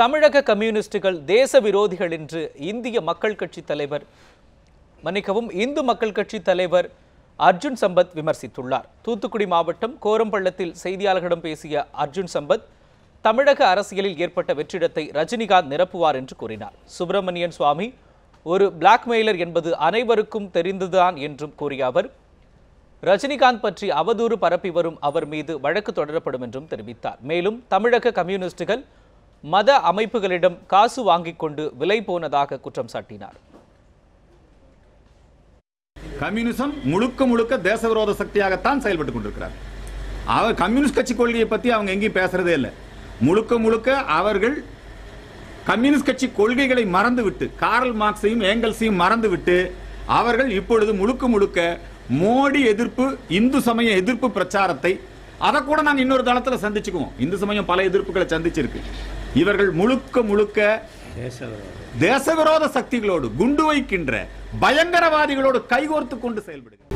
தமிழக கம்யூனிஸ்டுகள் தேச விரோதிகள் என்று இந்திய மக்கள் கட்சி தலைவர் மன்னிக்கவும் இந்து மக்கள் கட்சி தலைவர் அர்ஜுன் சம்பத் விமர்சித்துள்ளார். தூத்துக்குடி மாவட்டம் கோரம்பள்ளத்தில் செய்தியாளர்களிடம் பேசிய அர்ஜுன் சம்பத் தமிழக அரசியலில் ஏற்பட்ட வெற்றிடத்தை ரஜினிகாந்த் நிரப்புவார் என்று கூறினார். சுப்பிரமணியன் சுவாமி ஒரு பிளாக்மெயிலர் என்பது அனைவருக்கும் தெரிந்துதான் என்றும் கூறிய அவர் ரஜினிகாந்த் பற்றி அவதூறு பரப்பி வரும் அவர் மீது வழக்கு தொடரப்படும் என்றும் தெரிவித்தார். மேலும் தமிழக கம்யூனிஸ்டுகள் மத அமைப்புகளிடம் காசு வாங்கிக் கொண்டு விலை போனதாக குற்றம் சாட்டினார். கம்யூனிசம் முழுக்க முழுக்க தேச விரோத சக்தியாகத்தான் செயல்பட்டு கொண்டிருக்கிறார். அவர் கம்யூனிஸ்ட் கட்சி கொள்கையை பத்தி அவங்க எங்கேயும் பேசுறதே இல்லை. முழுக்க முழுக்க அவர்கள் கம்யூனிஸ்ட் கட்சி கொள்கைகளை மறந்துவிட்டு காரல் மார்க்ஸையும் ஏங்கல்ஸையும் மறந்துவிட்டு அவர்கள் இப்பொழுது முழுக்க முழுக்க மோடி எதிர்ப்பு இந்து சமய எதிர்ப்பு பிரச்சாரத்தை அதை கூட நாங்கள் இன்னொரு தளத்தில் சந்திச்சுக்குவோம். இந்து சமயம் பல எதிர்ப்புகளை சந்திச்சிருக்கு. இவர்கள் முழுக்க முழுக்க தேச விரோத சக்திகளோடு குண்டு வைக்கின்ற பயங்கரவாதிகளோடு கைகோர்த்து கொண்டு செயல்படுகிறார்